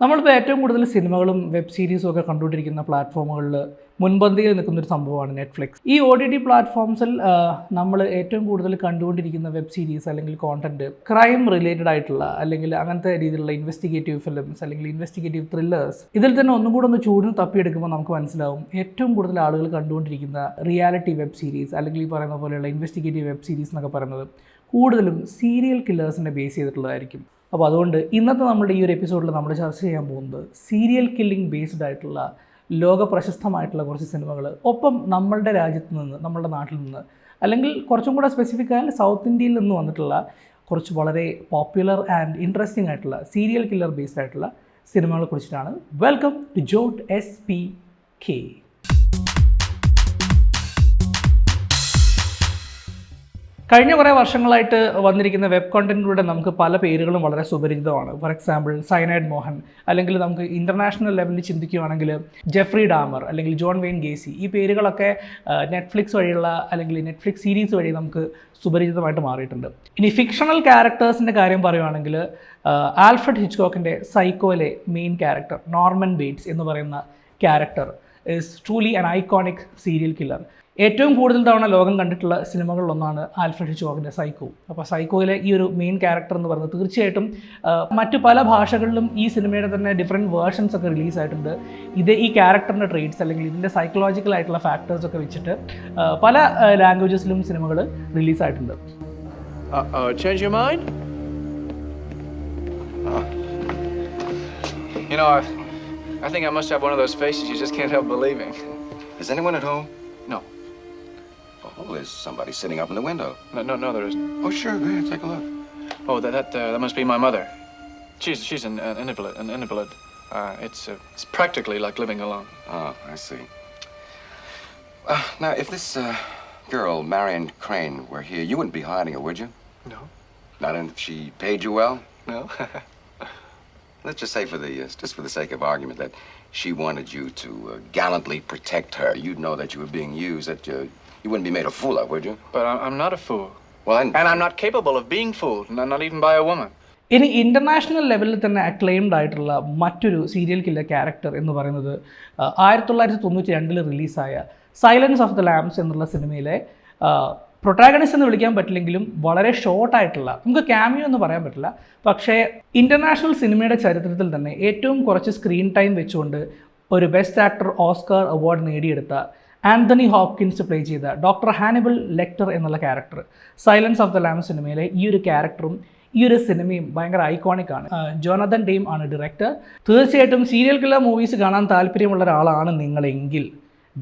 നമ്മളിപ്പോൾ ഏറ്റവും കൂടുതൽ സിനിമകളും വെബ് സീരീസും ഒക്കെ കണ്ടുകൊണ്ടിരിക്കുന്ന പ്ലാറ്റ്ഫോമുകളിൽ മുൻപന്തിയിൽ നിൽക്കുന്ന ഒരു സംഭവമാണ് നെറ്റ്ഫ്ലിക്സ് ഈ ഒ ടി ടി പ്ലാറ്റ്ഫോംസിൽ നമ്മൾ ഏറ്റവും കൂടുതൽ കണ്ടുകൊണ്ടിരിക്കുന്ന വെബ് സീരീസ് അല്ലെങ്കിൽ കോണ്ടന്റ് ക്രൈം റിലേറ്റഡ് ആയിട്ടുള്ള അല്ലെങ്കിൽ അങ്ങനത്തെ രീതിയിലുള്ള ഇൻവെസ്റ്റിഗേറ്റീവ് ഫിലിംസ് അല്ലെങ്കിൽ ഇൻവെസ്റ്റിഗേറ്റീവ് ത്രില്ലേഴ്സ് ഇതിൽ തന്നെ ഒന്നും കൂടെ ഒന്ന് ചൂടിന് തപ്പിയെടുക്കുമ്പോൾ നമുക്ക് മനസ്സിലാവും ഏറ്റവും കൂടുതൽ ആളുകൾ കണ്ടുകൊണ്ടിരിക്കുന്ന റിയാലിറ്റി വെബ് സീരീസ് അല്ലെങ്കിൽ ഈ പറയുന്ന പോലെയുള്ള ഇൻവെസ്റ്റിഗേറ്റീവ് വെബ് സീരീസ് എന്നൊക്കെ പറയുന്നത് കൂടുതലും സീരിയൽ കില്ലേഴ്സിനെ ബേസ് ചെയ്തിട്ടുള്ളതായിരിക്കും. അപ്പോൾ അതുകൊണ്ട് ഇന്നത്തെ നമ്മുടെ ഈ ഒരു എപ്പിസോഡിൽ നമ്മൾ ചർച്ച ചെയ്യാൻ പോകുന്നത് സീരിയൽ കില്ലിംഗ് ബേസ്ഡ് ആയിട്ടുള്ള ലോക പ്രശസ്തമായിട്ടുള്ള കുറച്ച് സിനിമകൾ ഒപ്പം നമ്മളുടെ രാജ്യത്ത് നിന്ന് നമ്മളുടെ നാട്ടിൽ നിന്ന് അല്ലെങ്കിൽ കുറച്ചും കൂടെ സ്പെസിഫിക് ആയാൽ സൗത്ത് ഇന്ത്യയിൽ നിന്ന് വന്നിട്ടുള്ള കുറച്ച് വളരെ പോപ്പുലർ ആൻഡ് ഇൻട്രസ്റ്റിംഗ് ആയിട്ടുള്ള സീരിയൽ കില്ലർ ബേസ്ഡ് ആയിട്ടുള്ള സിനിമകളെ കുറിച്ചിട്ടാണ്. Welcome to jot S P K കഴിഞ്ഞ കുറേ വർഷങ്ങളായിട്ട് വന്നിരിക്കുന്ന വെബ് കോണ്ടന്റിലൂടെ നമുക്ക് പല പേരുകളും വളരെ സുപരിചിതമാണ്. ഫോർ എക്സാമ്പിൾ സൈനൈഡ് മോഹൻ അല്ലെങ്കിൽ നമുക്ക് ഇന്റർനാഷണൽ ലെവലിൽ ചിന്തിക്കുകയാണെങ്കിൽ ജെഫ്രി ഡാമർ അല്ലെങ്കിൽ ജോൺ വെയിൻ ഗേസി ഈ പേരുകളൊക്കെ നെറ്റ്ഫ്ലിക്സ് വഴിയുള്ള അല്ലെങ്കിൽ നെറ്റ്ഫ്ലിക്സ് സീരീസ് വഴി നമുക്ക് സുപരിചിതമായിട്ട് മാറിയിട്ടുണ്ട്. ഇനി ഫിക്ഷണൽ ക്യാരക്ടേഴ്സിന്റെ കാര്യം പറയുകയാണെങ്കിൽ ആൽഫ്രഡ് ഹിച്ച്കോക്കിന്റെ സൈക്കോയിലെ മെയിൻ ക്യാരക്ടർ നോർമൻ ബേറ്റ്സ് എന്ന് പറയുന്ന character is truly an iconic serial killer ഏറ്റവും കൂടുതൽ തവണ ലോകം കണ്ടിട്ടുള്ള സിനിമകളിലൊന്നാണ് ആൽഫ്രഡ് ഹിച്ച്കോക്കിന്റെ സൈക്കോ അപ്പോൾ സൈക്കോയിലെ ഈ ഒരു മെയിൻ ക്യാരക്ടർ എന്ന് പറയുന്നത് തീർച്ചയായിട്ടും മറ്റ് പല ഭാഷകളിലും ഈ സിനിമയുടെ തന്നെ ഡിഫറെന്റ് വേർഷൻസ് ഒക്കെ റിലീസായിട്ടുണ്ട് ഇത് ഈ ക്യാരക്ടറിന്റെ ട്രേറ്റ്സ് അല്ലെങ്കിൽ ഇതിന്റെ സൈക്കോളജിക്കൽ ആയിട്ടുള്ള ഫാക്ടേഴ്സ് ഒക്കെ വെച്ചിട്ട് പല ലാംഗ്വേജസിലും സിനിമകൾ റിലീസായിട്ടുണ്ട് change your mind? You know, I, I think I must have one of those faces you just can't help believing. Is anyone at home? No, Oh, there's somebody sitting up in the window. no, no, no, there isn't. Oh, sure, go ahead, take a look. Oh, that that, uh, that must be my mother. She's she's an, an invalid. An invalid. Uh, it's uh, it's practically like living alone. Oh, I see. Uh, now, if this uh, girl, Marion Crane, were here, you wouldn't be hiding her, would you? No, Not if she paid you well? no. Let's just say, for the uh, just for the sake of argument, that she wanted you to uh, gallantly protect her. You'd know that you were being used. That uh, you wouldn't be made a fool of, would you? but I'm, not a fool, Well, I'm... and I'm not capable of being fooled. Not, not even by a woman. ഇനി international ലെവലിൽ തന്നെ acclaimed ആയിട്ടുള്ള മറ്റൊരു serial killer character എന്ന് പറയുന്നത് ആയിരത്തി തൊള്ളായിരത്തി തൊണ്ണൂറ്റി രണ്ടിൽ റിലീസായ സൈലൻസ് ഓഫ് ദ ലാംസ് എന്നുള്ള സിനിമയിലെ പ്രൊട്ടാഗണിസ്റ്റ് എന്ന് വിളിക്കാൻ പറ്റില്ലെങ്കിലും വളരെ ഷോർട്ടായിട്ടുള്ള നമുക്ക് ക്യാമിയോ എന്ന് പറയാൻ പറ്റില്ല പക്ഷേ ഇന്റർനാഷണൽ സിനിമയുടെ ചരിത്രത്തിൽ തന്നെ ഏറ്റവും കുറച്ച് സ്ക്രീൻ ടൈം വെച്ചുകൊണ്ട് ഒരു ബെസ്റ്റ് ആക്ടർ ഓസ്കാർ അവാർഡ് നേടിയെടുത്ത ആന്റണി ഹോപ്കിൻസ് പ്ലേ ചെയ്ത ഡോക്ടർ ഹാനിബിൾ ലെക്ടർ എന്നുള്ള character silence of the lamb സിനിമയിലെ ഈ ഒരു ക്യാരക്ടറും ഈ ഒരു സിനിമയും ഭയങ്കര ഐക്കോണിക് ആണ് ജോനദൻ ജോനഥൻ ഡെയിം ആണ് ഡയറക്ടർ തീർച്ചയായിട്ടും സീരിയൽ കില്ലർ മൂവീസ് കാണാൻ താല്പര്യമുള്ള ഒരാളാണ് നിങ്ങളെങ്കിൽ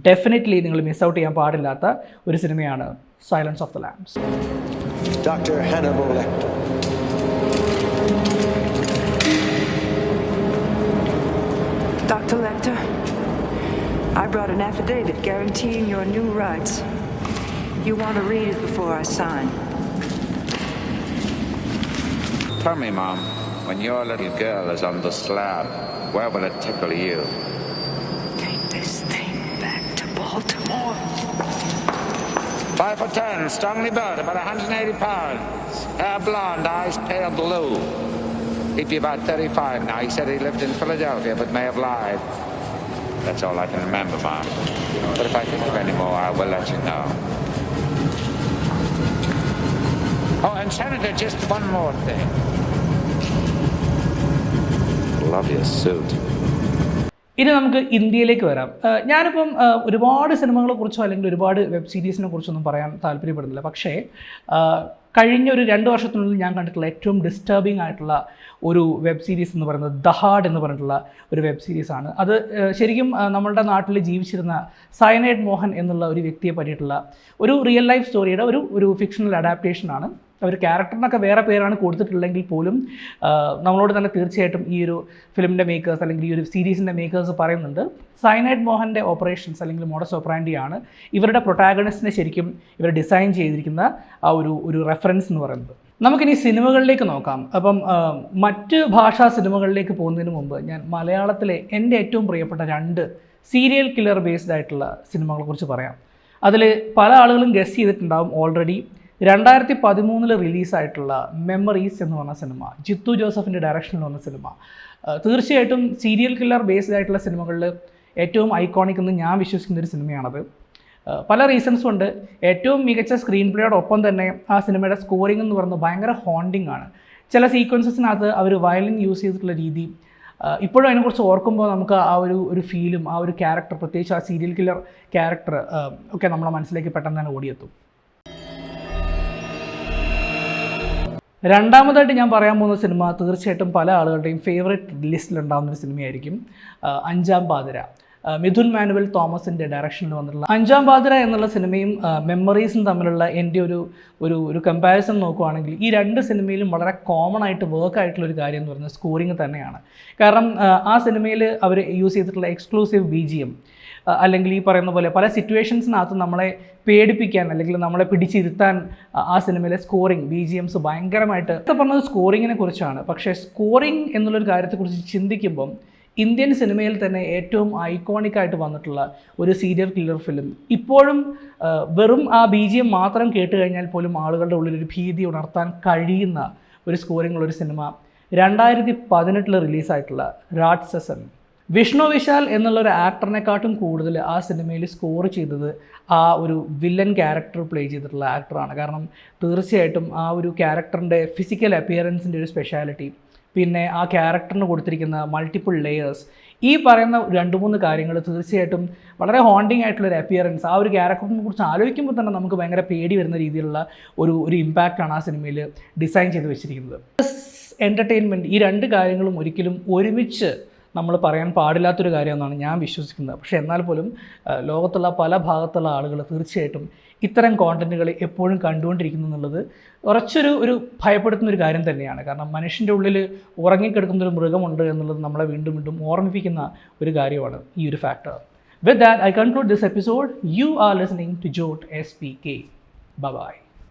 ഡെഫിനറ്റ്ലി നിങ്ങൾ മിസ് ഔട്ട് ചെയ്യാൻ പാടില്ലാത്ത ഒരു സിനിമയാണ് silence of the lambs doctor Hannibal Lecter. Dr. Lecter, I brought an affidavit guaranteeing your new rights. You want to read it before I sign? Tell me, Mom, when your little girl is on the slab, where will it tickle you? Take this thing back to Baltimore. Five for ten, strongly built, about 180 pounds. Hair blonde, eyes pale blue. He'd be about 35 now. He said he lived in Philadelphia, but may have lied. That's all I can remember, Mom. But if I think of any more, I will let you know. Oh, and Senator, just one more thing. Love your suit. ഇനി നമുക്ക് ഇന്ത്യയിലേക്ക് വരാം ഞാനിപ്പം ഒരുപാട് സിനിമകളെ കുറിച്ചോ അല്ലെങ്കിൽ ഒരുപാട് വെബ് സീരീസിനെ കുറിച്ചൊന്നും പറയാൻ താല്പര്യപ്പെടുന്നില്ല പക്ഷേ കഴിഞ്ഞ ഒരു രണ്ട് വർഷത്തിനുള്ളിൽ ഞാൻ കണ്ടിട്ടുള്ള ഏറ്റവും ഡിസ്റ്റർബിംഗ് ആയിട്ടുള്ള ഒരു വെബ് സീരീസ് എന്ന് പറയുന്നത് ദ ഹാർഡ് എന്ന് പറഞ്ഞിട്ടുള്ള ഒരു വെബ് സീരീസ് ആണ്. അത് ശരിക്കും നമ്മളുടെ നാട്ടിൽ ജീവിച്ചിരുന്ന സയനൈഡ് മോഹൻ എന്നുള്ള ഒരു വ്യക്തിയെ പറ്റിയിട്ടുള്ള ഒരു റിയൽ ലൈഫ് സ്റ്റോറിയുടെ ഒരു ഒരു ഫിക്ഷണൽ അഡാപ്റ്റേഷനാണ് അവർ ക്യാരക്ടറിനൊക്കെ വേറെ പേരാണ് കൊടുത്തിട്ടുള്ളെങ്കിൽ പോലും നമ്മളോട് തന്നെ തീർച്ചയായിട്ടും ഈ ഒരു ഫിലിമിന്റെ മേക്കേഴ്സ് അല്ലെങ്കിൽ ഈ ഒരു സീരീസിന്റെ മേക്കേഴ്സ് പറയുന്നുണ്ട് സൈനൈഡ് മോഹന്റെ ഓപ്പറേഷൻസ് അല്ലെങ്കിൽ മോഡസ് ഓപ്പറാൻഡിയാണ് ഇവരുടെ പ്രൊട്ടാഗണിസ്റ്റിനെ ശരിക്കും ഇവർ ഡിസൈൻ ചെയ്തിരിക്കുന്ന ആ ഒരു ഒരു റെഫറൻസ് എന്ന് പറയുന്നത്. നമുക്കിനി സിനിമകളിലേക്ക് നോക്കാം. അപ്പം മറ്റ് ഭാഷാ സിനിമകളിലേക്ക് പോകുന്നതിന് മുമ്പ് ഞാൻ മലയാളത്തിലെ എന്റെ ഏറ്റവും പ്രിയപ്പെട്ട രണ്ട് സീരിയൽ കില്ലർ ബേസ്ഡ് ആയിട്ടുള്ള സിനിമകളെക്കുറിച്ച് പറയാം. അതിൽ പല ആളുകളും ഗസ് ചെയ്തിട്ടുണ്ടാവും ഓൾറെഡി രണ്ടായിരത്തി പതിമൂന്നിൽ റിലീസായിട്ടുള്ള മെമ്മറീസ് എന്ന് പറഞ്ഞ സിനിമ ജിത്തു ജോസഫിന്റെ ഡയറക്ഷനിൽ വന്ന സിനിമ. തീർച്ചയായിട്ടും സീരിയൽ കില്ലർ ബേസ്ഡ് ആയിട്ടുള്ള സിനിമകളിൽ ഏറ്റവും ഐക്കോണിക് എന്ന് ഞാൻ വിശ്വസിക്കുന്ന ഒരു സിനിമയാണത്. പല റീസൺസും ഉണ്ട്. ഏറ്റവും മികച്ച സ്ക്രീൻ പ്ലേയോടൊപ്പം തന്നെ ആ സിനിമയുടെ സ്കോറിംഗ് എന്ന് പറയുന്നത് ഭയങ്കര ഹോണ്ടിങ് ആണ്. ചില സീക്വൻസസിനകത്ത് അവർ വയലിൻ യൂസ് ചെയ്തിട്ടുള്ള രീതി ഇപ്പോഴും അതിനെക്കുറിച്ച് ഓർക്കുമ്പോൾ നമുക്ക് ആ ഒരു ഒരു ഫീലും ആ ഒരു ക്യാരക്ടർ പ്രത്യേകിച്ച് ആ സീരിയൽ കില്ലർ ക്യാരക്ടർ ഒക്കെ നമ്മുടെ മനസ്സിലേക്ക് പെട്ടെന്ന് തന്നെ ഓടിയെത്തും. രണ്ടാമതായിട്ട് ഞാൻ പറയാൻ പോകുന്ന സിനിമ തീർച്ചയായിട്ടും പല ആളുകളുടെയും ഫേവറേറ്റ് ലിസ്റ്റിലുണ്ടാകുന്ന ഒരു സിനിമയായിരിക്കും അഞ്ചാം പാതിര. മിഥുൻ മാനുവൽ തോമസിന്റെ ഡയറക്ഷനിൽ വന്നിട്ടുള്ള അഞ്ചാം പാതിര എന്നുള്ള സിനിമയും മെമ്മറീസും തമ്മിലുള്ള എന്റെ ഒരു ഒരു ഒരു കമ്പാരിസൺ നോക്കുവാണെങ്കിൽ ഈ രണ്ട് സിനിമയിലും വളരെ കോമൺ ആയിട്ട് വർക്ക് ആയിട്ടുള്ള ഒരു കാര്യം എന്ന് പറയുന്നത് സ്കോറിങ് തന്നെയാണ്. കാരണം ആ സിനിമയിൽ അവർ യൂസ് ചെയ്തിട്ടുള്ള എക്സ്ക്ലൂസീവ് ബി ജി എം അല്ലെങ്കിൽ ഈ പറയുന്ന പോലെ പല സിറ്റുവേഷൻസിനകത്ത് നമ്മളെ പേടിപ്പിക്കാൻ അല്ലെങ്കിൽ നമ്മളെ പിടിച്ചിരുത്താൻ ആ- സിനിമയിലെ സ്കോറിങ് ബി ജി എംസ് ഭയങ്കരമായിട്ട് ഒക്കെ പറഞ്ഞത് സ്കോറിങ്ങിനെ കുറിച്ചാണ്. പക്ഷേ സ്കോറിങ് എന്നുള്ളൊരു കാര്യത്തെക്കുറിച്ച് ചിന്തിക്കുമ്പം ഇന്ത്യൻ സിനിമയിൽ തന്നെ ഏറ്റവും ഐക്കോണിക് ആയിട്ട് വന്നിട്ടുള്ള ഒരു സീരിയൽ കില്ലർ ഫിലിം ഇപ്പോഴും വെറും ആ ബി ജി എം മാത്രം കേട്ട് കഴിഞ്ഞാൽ പോലും ആളുകളുടെ ഉള്ളിൽ ഒരു ഭീതി ഉണർത്താൻ കഴിയുന്ന ഒരു സ്കോറിങ്ങുള്ള ഒരു സിനിമ രണ്ടായിരത്തി പതിനെട്ടിൽ റിലീസായിട്ടുള്ള രാട്സസൻ വിഷ്ണു വിശാൽ എന്നുള്ള ഒരു ആക്ടറിനെക്കാട്ടും കൂടുതൽ ആ സിനിമയിൽ സ്കോർ ചെയ്തത് ആ ഒരു വില്ലൻ ക്യാരക്ടർ പ്ലേ ചെയ്തിട്ടുള്ള ആക്ടറാണ് കാരണം തീർച്ചയായിട്ടും ആ ഒരു ക്യാരക്ടറിന്റെ ഫിസിക്കൽ അപ്പിയറൻസിന്റെ ഒരു സ്പെഷ്യാലിറ്റി പിന്നെ ആ ക്യാരക്ടറിന് കൊടുത്തിരിക്കുന്ന മൾട്ടിപ്പിൾ ലെയേഴ്സ് ഈ പറയുന്ന രണ്ട് മൂന്ന് കാര്യങ്ങൾ തീർച്ചയായിട്ടും വളരെ ഹോണ്ടിങ് ആയിട്ടുള്ള ഒരു അപ്പിയറൻസ് ആ ഒരു ക്യാരക്ടറിനെ കുറിച്ച് ആലോചിക്കുമ്പോൾ തന്നെ നമുക്ക് ഭയങ്കര പേടി വരുന്ന രീതിയിലുള്ള ഒരു ഒരു ഇമ്പാക്റ്റാണ് ആ സിനിമയിൽ ഡിസൈൻ ചെയ്ത് വെച്ചിരിക്കുന്നത്. എന്റർടൈൻമെന്റ് ഈ രണ്ട് കാര്യങ്ങളും ഒരിക്കലും ഒരുമിച്ച് നമ്മൾ പറയാൻ പാടില്ലാത്തൊരു കാര്യമെന്നാണ് ഞാൻ വിശ്വസിക്കുന്നത്. പക്ഷേ എന്നാൽ പോലും ലോകത്തുള്ള പല ഭാഗത്തുള്ള ആളുകൾ തീർച്ചയായിട്ടും ഇത്തരം കോണ്ടന്റുകൾ എപ്പോഴും കണ്ടുകൊണ്ടിരിക്കുന്നു എന്നുള്ളത് കുറച്ചൊരു ഒരു ഭയപ്പെടുത്തുന്ന ഒരു കാര്യം തന്നെയാണ്. കാരണം മനുഷ്യന്റെ ഉള്ളിൽ ഉറങ്ങിക്കിടക്കുന്ന ഒരു മൃഗമുണ്ട് എന്നുള്ളത് നമ്മളെ വീണ്ടും വീണ്ടും ഓർമ്മിപ്പിക്കുന്ന ഒരു കാര്യമാണ് ഈ ഒരു factor with that I conclude this episode you are listening to jot S P K bye